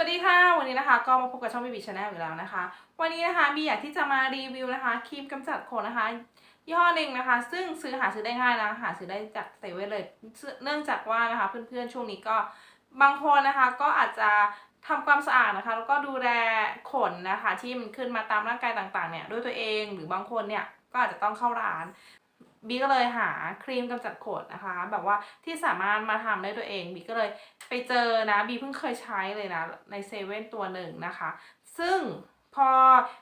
สวัสดีค่ะ วันนี้นะคะก็มาพบกับช่องบีบีชาแนลอีกแล้วนะคะ วันนี้นะคะบีอยากที่จะมารีวิวนะคะครีมกำจัดขนนะคะยี่ห้อหนึ่งนะคะ ซึ่งซื้อหาซื้อได้ง่ายนะหาซื้อได้จากเซเว่นเลยเนื่องจากว่านะคะเพื่อนๆช่วงนี้ก็บางคนนะคะก็อาจจะทำความสะอาดนะคะ แล้วก็ดูแลขนนะคะ ที่มันขึ้นมาตามร่างกายต่างๆเนี่ยด้วยตัวเองหรือบางคนเนี่ยก็อาจจะต้องเข้าร้าน บีก็เลยหาครีมกำจัดขนนะคะ แบบว่าที่สามารถมาทำได้ตัวเองบีก็เลยไปเจอนะบีเพิ่งเคยใช้เลยนะในเซเว่นตัวหนึ่งนะคะ ซึ่งพอ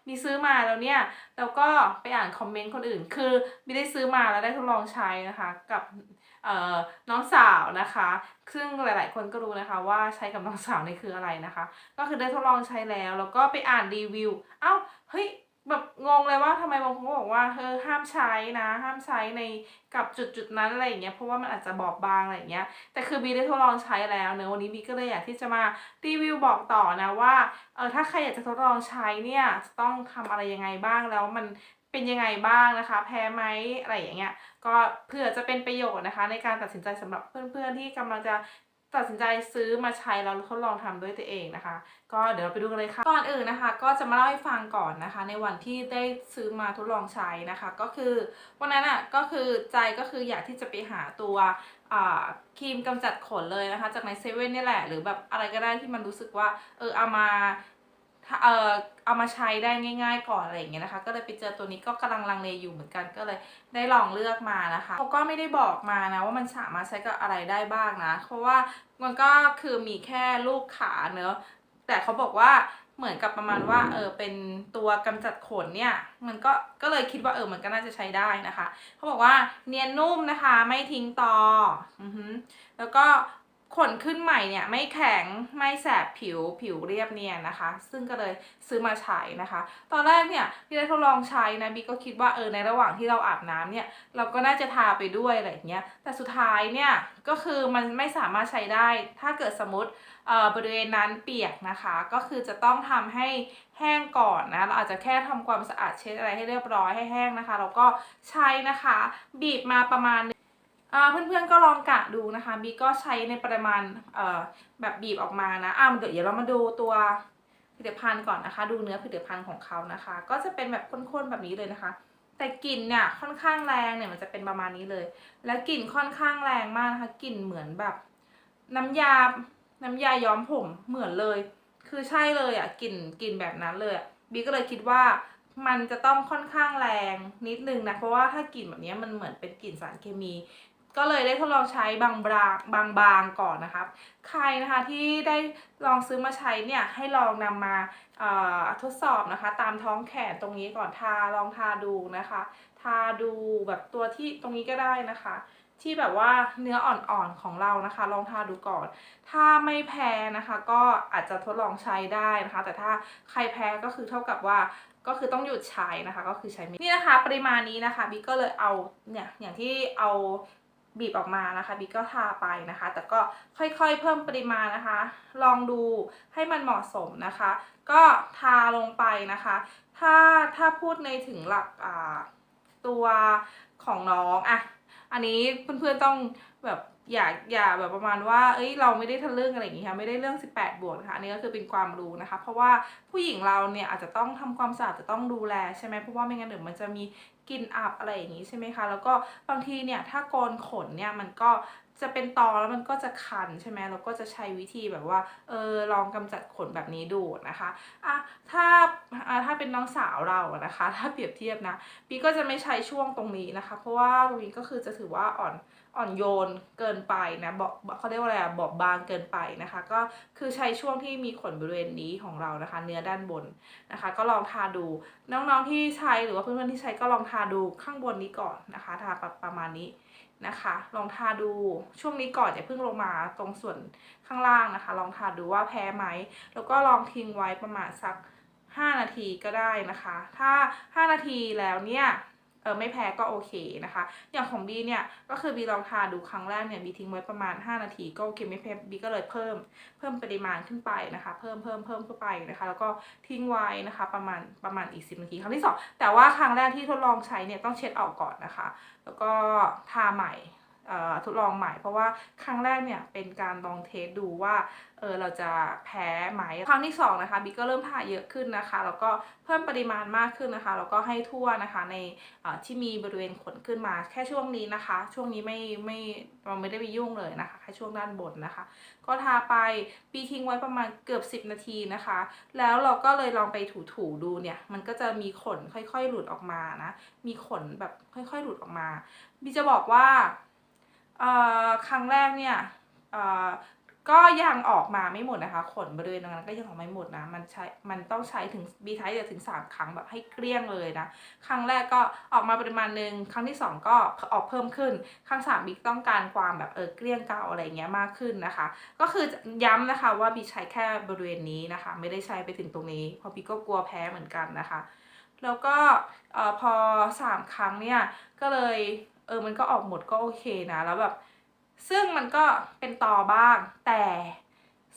บีซื้อมาแล้วเนี่ยแล้วก็ไปอ่านคอมเมนต์คนอื่น คือบีได้ซื้อมาแล้วได้ทดลองใช้นะคะกับเอ่อน้องสาวนะคะ ซึ่งหลาย ๆ คนก็รู้นะคะว่าใช้กับน้องสาวนี่คืออะไรนะคะ ก็คือได้ทดลองใช้แล้ว แล้วก็ไปอ่านรีวิว เอ้า เฮ้ย แบบงงเลยว่าทำไมบางคนก็บอกว่าเออห้ามใช้นะ ห้ามใช้ในกับจุดจุดนั้นอะไรอย่างเงี้ยเพราะว่ามันอาจจะบอบบางอะไรอย่างเงี้ยแต่คือบีได้ทดลองใช้แล้วเนอะวันนี้บีก็เลยอยากที่จะมารีวิวบอกต่อนะว่าเออถ้าใครอยากจะทดลองใช้เนี่ยจะต้องทำอะไรยังไงบ้างแล้วมันเป็นยังไงบ้างนะคะ แพ้ไหมอะไรอย่างเงี้ยก็เผื่อจะเป็นประโยชน์นะคะ ในการตัดสินใจสำหรับเพื่อนๆที่กำลังจะ ตัดสินใจซื้อมาใช้แล้วทดลองทำด้วยตัวเองนะคะ ก็เดี๋ยวเราไปดูกันเลยค่ะก่อนอื่นนะคะ ก็จะมาเล่าให้ฟังก่อนนะคะ ในวันที่ได้ซื้อมาทดลองใช้นะคะ ก็คือวันนั้นอะก็คือใจก็คืออยากที่จะไปหาตัวครีมกำจัดขนเลยนะคะ จากในเซเว่นนี่แหละ หรือแบบอะไรก็ได้ที่มันรู้สึกว่าเออเอามา เออเอามาใช้ได้ง่าย ๆ ก่อนอะไรอย่างเงี้ยนะคะ ก็เลยไปเจอตัวนี้ก็กำลังลังเลอยู่เหมือนกันก็เลยได้ลองเลือกมานะคะเขาก็ไม่ได้บอกมานะว่ามันสามารถใช้กับอะไรได้บ้างนะ เพราะว่ามันก็คือมีแค่ลูกขาเนอะแต่เขาบอกว่าเหมือนกับประมาณว่าเออเป็นตัวกำจัดขนเนี่ย มันก็ก็เลยคิดว่าเออมันก็น่าจะใช้ได้นะคะเขาบอกว่าเนียนนุ่มนะคะ ไม่ทิ้งตออือแล้วก็ ขนขึ้นใหม่เนี่ยไม่แข็งไม่แสบผิวผิวเรียบเนียนนะคะ ซึ่งก็เลยซื้อมาใช้นะคะ ตอนแรกเนี่ยที่ได้ทดลองใช้นะบีก็คิดว่าเออในระหว่างที่เราอาบน้ำเนี่ยเราก็น่าจะทาไปด้วยอะไรอย่างเงี้ยแต่สุดท้ายเนี่ยก็คือมันไม่สามารถใช้ได้ ถ้าเกิดสมมติเอ่อบริเวณนั้นเปียกนะคะ ก็คือจะต้องทำให้แห้งก่อนนะ เราอาจจะแค่ทำความสะอาดเช็ดอะไรให้เรียบร้อยให้แห้งนะคะแล้วก็ใช้นะคะ บีบมาประมาณ เพื่อนๆก็ลองกะดูนะคะบีก็ใช้ในปริมาณแบบบีบออกมานะอ่าเดี๋ยวเรามาดูตัวผลิตภัณฑ์ก่อนนะคะ ดูเนื้อผลิตภัณฑ์ของเขานะคะ ก็จะเป็นแบบข้นๆแบบนี้เลยนะคะ แต่กลิ่นเนี่ยค่อนข้างแรงเนี่ยมันจะเป็นประมาณนี้เลย แล้วกลิ่นค่อนข้างแรงมากนะคะกลิ่นเหมือนแบบ น้ำยา น้ำยาย้อมผมเหมือนเลย คือใช่เลยอะกลิ่นกลิ่นแบบนั้นเลยบีก็เลยคิดว่ามันจะต้องค่อนข้างแรงนิดนึงนะเพราะว่าถ้ากลิ่นแบบนี้มันเหมือนเป็นกลิ่นสารเคมี ก็เลยได้ทดลองใช้บางบางบางบางก่อนนะคะใครนะคะที่ได้ลองซื้อมาใช้เนี่ยให้ลองนำมาทดสอบนะคะ ตามท้องแขนตรงนี้ก่อนทาลองทาดูนะคะ ทาดูแบบตัวที่ตรงนี้ก็ได้นะคะ ที่แบบว่าเนื้ออ่อนๆของเรานะคะ ลองทาดูก่อน ถ้าไม่แพ้นะคะ ก็อาจจะทดลองใช้ได้นะคะ แต่ถ้าใครแพ้ก็คือเท่ากับว่าก็คือต้องหยุดใช้นะคะ ก็คือใช้ไม่นี่นะคะ ปริมาณนี้นะคะบิ๊กก็เลยเอาเนี่ยอย่างที่เอา บีบออกมานะคะบีก็ทาไปนะคะ แต่ก็ค่อยๆเพิ่มปริมาณนะคะ ลองดูให้มันเหมาะสมนะคะ ก็ทาลงไปนะคะ ถ้าถ้าพูดในถึงหลักตัวของน้องอะอันนี้เพื่อนๆต้อง แบบอย่าอย่าแบบประมาณว่า เอ้ยเราไม่ได้ทะลึ่งอะไรอย่างงี้ค่ะไม่ได้เรื่อง 18 บวกนะคะอันนี้ก็คือเป็นความรู้นะคะ เพราะว่าผู้หญิงเราเนี่ยอาจจะต้องทำความสะอาดจะต้องดูแลใช่ไหมเพราะว่าไม่งั้นเดี๋ยวมันจะมีกลิ่นอับอะไรอย่างงี้ใช่ไหมคะแล้วก็บางทีเนี่ยถ้าโกนขนเนี่ยมันก็จะเป็นตอแล้วมันก็จะคันใช่ไหมเราก็จะใช้วิธีแบบว่าเออลองกำจัดขนแบบนี้ดูนะคะอะถ้าอะถ้าเป็นน้องสาวเราอะนะคะ ถ้าเปรียบเทียบนะปีก็จะไม่ใช้ช่วงตรงนี้นะคะ เพราะว่าตรงนี้ก็คือจะถือว่าอ่อน อ่อนโยนเกินไปนะบอกเขาเรียกว่าอะไรอะบอบบางเกินไปนะคะ ก็คือใช้ช่วงที่มีขนบริเวณนี้ของเรานะคะ เนื้อด้านบนนะคะ ก็ลองทาดูน้องๆที่ใช้หรือว่าเพื่อนๆที่ใช้ก็ลองทาดูข้างบนนี้ก่อนนะคะ ทาประประมาณนี้นะคะ ลองทาดูช่วงนี้ก่อนอย่าเพิ่งลงมาตรงส่วนข้างล่างนะคะ ลองทาดูว่าแพ้ไหมแล้วก็ลองทิ้งไว้ประมาณสัก 5 นาทีก็ได้นะคะ ถ้า 5 นาทีแล้วเนี่ย ออไม่แพ้ก็โอเคนะคะ อย่างของบีเนี่ยก็คือบีลองทาดูครั้งแรกเนี่ยบีทิ้งไว้ประมาณ 5 นาทีก็โอเคไม่แพ้บีก็เลยเพิ่มเพิ่มปริมาณขึ้นไปนะคะ เพิ่มเพิ่มเพิ่มเข้าไปนะคะ แล้วก็ทิ้งไว้นะคะประมาณประมาณอีก 10 นาทีครั้งที่สองแต่ว่าครั้งแรกที่ทดลองใช้เนี่ยต้องเช็ดออกก่อนนะคะ แล้วก็ทาใหม่ ทดลองใหม่เพราะว่าครั้งแรกเนี่ยเป็นการลองเทสดูว่าเออเราจะแพ้ไหมครั้งที่สองนะคะบิ๊กก็เริ่มทาเยอะขึ้นนะคะแล้วก็เพิ่มปริมาณมากขึ้นนะคะแล้วก็ให้ทั่วนะคะในที่มีบริเวณขนขึ้นมาแค่ช่วงนี้นะคะ ช่วงนี้ไม่ไม่เราไม่ได้ไปยุ่งเลยนะคะแค่ช่วงด้านบนนะคะ ก็ทาไปบีทิ้งไว้ประมาณเกือบ 10 นาทีนะคะ แล้วเราก็เลยลองไปถูๆดูเนี่ยมันก็จะมีขนค่อยๆ หลุดออกมานะมีขนแบบค่อยๆ หลุดออกมาบีจะบอกว่า ครั้งแรกเนี่ยก็ยังออกมาไม่หมดนะคะ ขนบริเวณตรงนั้นก็ยังออกไม่หมดนะ มันใช้ มันต้องใช้ถึงบีใช้เดียถึง 3 ครั้งแบบให้เกลี้ยงเลยนะ ครั้งแรกก็ออกมาปริมาณหนึ่งครั้งที่ 2 ก็ออกเพิ่มขึ้น ครั้ง3บิ๊กต้องการความแบบเออเกลี้ยงเกาอะไรเงี้ยมากขึ้นนะคะ ก็คือย้ำนะคะว่าบีใช้แค่บริเวณนี้นะคะ ไม่ได้ใช้ไปถึงตรงนี้ เพราะบีก็กลัวแพ้เหมือนกันนะคะ แล้วก็ออพอ 3 ครั้งเนี่ยก็เลย เออมันก็ออกหมดก็โอเคนะแล้วแบบซึ่งมันก็เป็นตอบ้าง แต่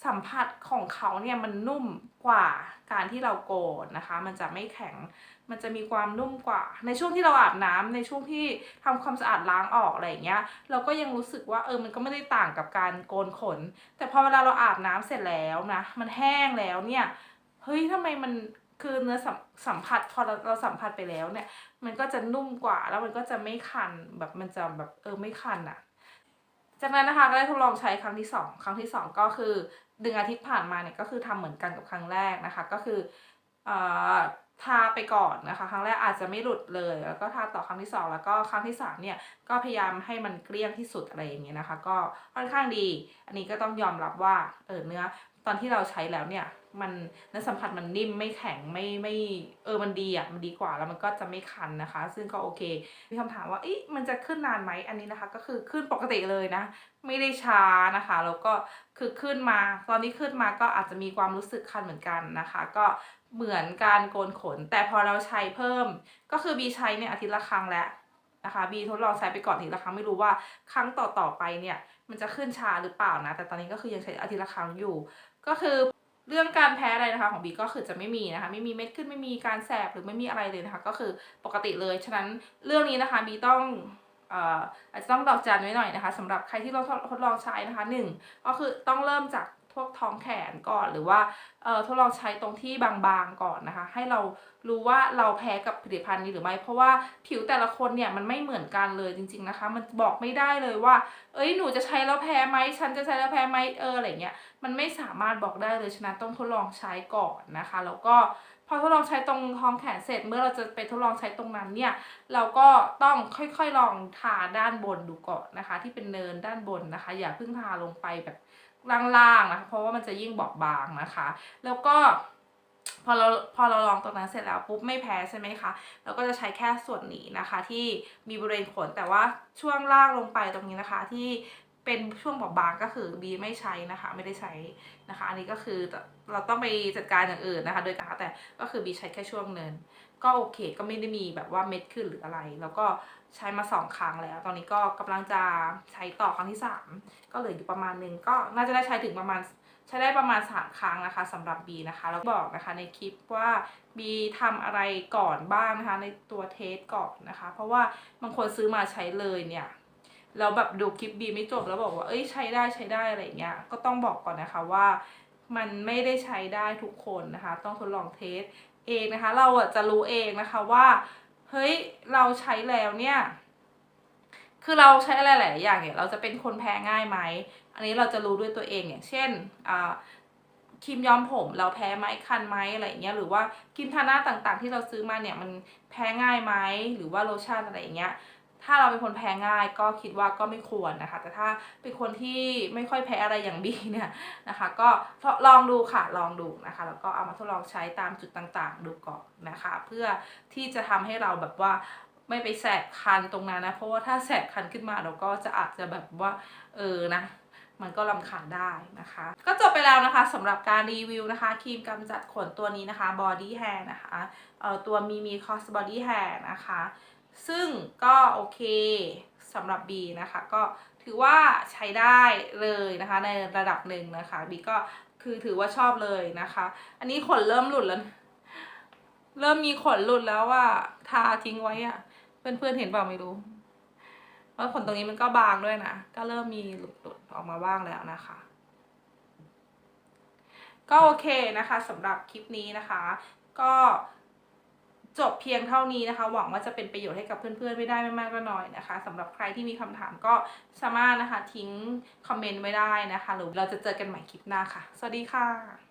สัมผัสของเขาเนี่ยมันนุ่มกว่าการที่เราโกนนะคะ มันจะไม่แข็งมันจะมีความนุ่มกว่า ในช่วงที่เราอาบน้ำในช่วงที่ทำความสะอาดล้างออกอะไรอย่างเงี้ย เราก็ยังรู้สึกว่าเออมันก็ไม่ได้ต่างกับการโกนขน แต่พอเวลาเราอาบน้ำเสร็จแล้วนะมันแห้งแล้วเนี่ยเฮ้ยทำไมมันคือเนื้อสัมสัมผัสพอเราสัมผัสไปแล้วเนี่ย มันก็จะนุ่มกว่าแล้วมันก็จะไม่คันแบบมันจะแบบเออไม่คันอะจากนั้นนะคะก็ได้ทดลองใช้ครั้งที่ 2 ครั้งที่ 2 ก็คือหนึ่งอาทิตย์ผ่านมาเนี่ยก็คือทำเหมือนกันกับครั้งแรกนะคะ ก็คือเอ่อทาไปก่อนนะคะ ครั้งแรกอาจจะไม่หลุดเลย แล้วก็ทาต่อครั้งที่ 2 แล้วก็ครั้งที่3เนี่ยก็พยายามให้มันเกลี้ยงที่สุดอะไรอย่างเงี้ยนะคะ ก็ค่อนข้างดี อันนี้ก็ต้องยอมรับว่าเออเนื้อ ตอนที่เราใช้แล้วเนี่ย มันเนื้อสัมผัสมันนิ่มไม่แข็งไม่ไม่เออมันดีอะมันดีกว่าแล้วมันก็จะไม่คันนะคะ ซึ่งก็โอเค มีคำถามว่าเอ๊ะมันจะขึ้นนานไหมอันนี้นะคะ ก็คือขึ้นปกติเลยนะ ไม่ได้ช้านะคะ แล้วก็คือขึ้นมา ตอนนี้ขึ้นมาก็อาจจะมีความรู้สึกคันเหมือนกันนะคะ ก็เหมือนการโกนขน แต่พอเราใช้เพิ่ม ก็คือบีใช้เนี่ยอาทิตย์ละครั้งแล้ว นะคะบีทดลองใช้ไปก่อนทิตย์ละครั้งไม่รู้ว่าครั้งต่อต่อๆไปเนี่ย มันจะขึ้นชาหรือเปล่านะ แต่ตอนนี้ก็คือยังใช้อาทิตย์ละครั้งอยู่ ก็คือเรื่องการแพ้อะไรนะคะของบีก็คือจะไม่มีนะคะ ไม่มีเม็ดขึ้นไม่มีการแสบหรือไม่มีอะไรเลยนะคะ ก็คือปกติเลยฉะนั้นเรื่องนี้นะคะบีต้องอาจจะต้องดอกจันไว้หน่อยนะคะสำหรับใครที่เราทดลองใช้นะคะหนึ่งก็คือต้องเริ่มจาก วกท้องแขนก่อนหรือว่าเออทดลองใช้ตรงที่บางๆก่อนนะคะ ให้เรารู้ว่าเราแพ้กับผลิตภัณฑ์นี้หรือไม่ เพราะว่าผิวแต่ละคนเนี่ยมันไม่เหมือนกันเลยจริง ๆนะคะ มันบอกไม่ได้เลยว่า เอ้ยหนูจะใช้แล้วแพ้ไหมฉันจะใช้แล้วแพ้ไหมเอออะไรเงี้ยมันไม่สามารถบอกได้เลยฉะนั้นต้องทดลองใช้ก่อนนะคะ แล้วก็พอทดลองใช้ตรงท้องแขนเสร็จเมื่อเราจะไปทดลองใช้ตรงนั้นเนี่ยเราก็ต้องค่อยๆลองทาด้านบนดูก่อนนะคะ ที่เป็นเนินด้านบนนะคะ อย่าเพิ่งทาลงไปแบบ ล่างๆนะคะเพราะว่ามันจะยิ่งบอบบางนะคะ แล้วก็พอเราพอเราลองตรงนั้นเสร็จแล้วปุ๊บไม่แพ้ใช่ไหมคะเราก็จะใช้แค่ส่วนนี้นะคะ ที่มีบริเวณขนแต่ว่าช่วงล่างลงไปตรงนี้นะคะ ที่เป็นช่วงบอบบางก็คือบีไม่ใช้นะคะ ไม่ได้ใช้นะคะ อันนี้ก็คือเราต้องไปจัดการอย่างอื่นนะคะ โดยการแต่ก็คือบีใช้แค่ช่วงเนินก็โอเค ก็ไม่ได้มีแบบว่าเม็ดขึ้นหรืออะไร แล้วก็ ใช้มาสองครั้งแล้ว ตอนนี้ก็กำลังจะใช้ต่อครั้งที่สามก็เหลืออยู่ประมาณนึงก็น่าจะได้ใช้ถึงประมาณใช้ได้ประมาณ 3 ครั้งนะคะสำหรับ B นะคะ แล้วบอกนะคะในคลิปว่า B ทำอะไรก่อนบ้างนะคะในตัวเทสก่อนนะคะ เพราะว่าบางคนซื้อมาใช้เลยเนี่ยแล้วแบบดูคลิป B ไม่จบแล้วบอกว่าเอ้ยใช้ได้ใช้ได้อะไรเงี้ยก็ต้องบอกก่อนนะคะว่ามันไม่ได้ใช้ได้ทุกคนนะคะ ต้องทดลองเทสเองนะคะ เราอะจะรู้เองนะคะว่า เฮ้ยเราใช้แล้วเนี่ย คือเราใช้อะไรหลายอย่างเนี่ย เราจะเป็นคนแพ้ง่ายไหม อันนี้เราจะรู้ด้วยตัวเองอย่างเช่นครีมย้อมผมเราแพ้ไหมคันไหมอะไรอย่างเงี้ยหรือว่าครีมทาหน้าต่างๆ ที่เราซื้อมาเนี่ยมันแพ้ง่ายไหมหรือว่าโลชั่นอะไรอย่างเงี้ย ถ้าเราเป็นคนแพ้ง่ายก็คิดว่าก็ไม่ควรนะคะ แต่ถ้าเป็นคนที่ไม่ค่อยแพ้อะไรอย่างบีเนี่ยนะคะ ก็ลองดูค่ะลองดูนะคะ แล้วก็เอามาทดลองใช้ตามจุดต่างๆ ดูก่อนนะคะ เพื่อที่จะทำให้เราแบบว่าไม่ไปแสบคันตรงนั้นนะ เพราะว่าถ้าแสบคันขึ้นมาเราก็จะอาจจะแบบว่าเออนะมันก็ลำคาญได้นะคะ ก็จบไปแล้วนะคะสำหรับการรีวิวนะคะครีมกำจัดขนตัวนี้นะคะ Body Hair นะคะเอ่อตัวมีมี Cos Body Hair นะคะ ซึ่งก็โอเคสำหรับ B นะคะ ก็ถือว่าใช้ได้เลยนะคะ ในระดับหนึ่งนะคะ B ก็คือถือว่าชอบเลยนะคะ อันนี้ขนเริ่มหลุดแล้ว เริ่มมีขนหลุดแล้วว่าทาทิ้งไว้อะเพื่อนๆเห็นเปล่าไม่รู้โราะขนตรงนี้มันก็บางด้วยนะ ก็เริ่มมีหลุดๆออกมาบ้างแล้วนะคะก็โอเคนะคะสำหรับคลิปนี้นะคะ ก็ จบเพียงเท่านี้นะคะ หวังว่าจะเป็นประโยชน์ให้กับเพื่อนๆ ไม่ได้ไม่มากก็น้อยนะคะสำหรับใครที่มีคำถามก็สามารถนะคะทิ้งคอมเมนต์ไว้ได้นะคะ หรือเราจะเจอกันใหม่คลิปหน้าค่ะ สวัสดีค่ะ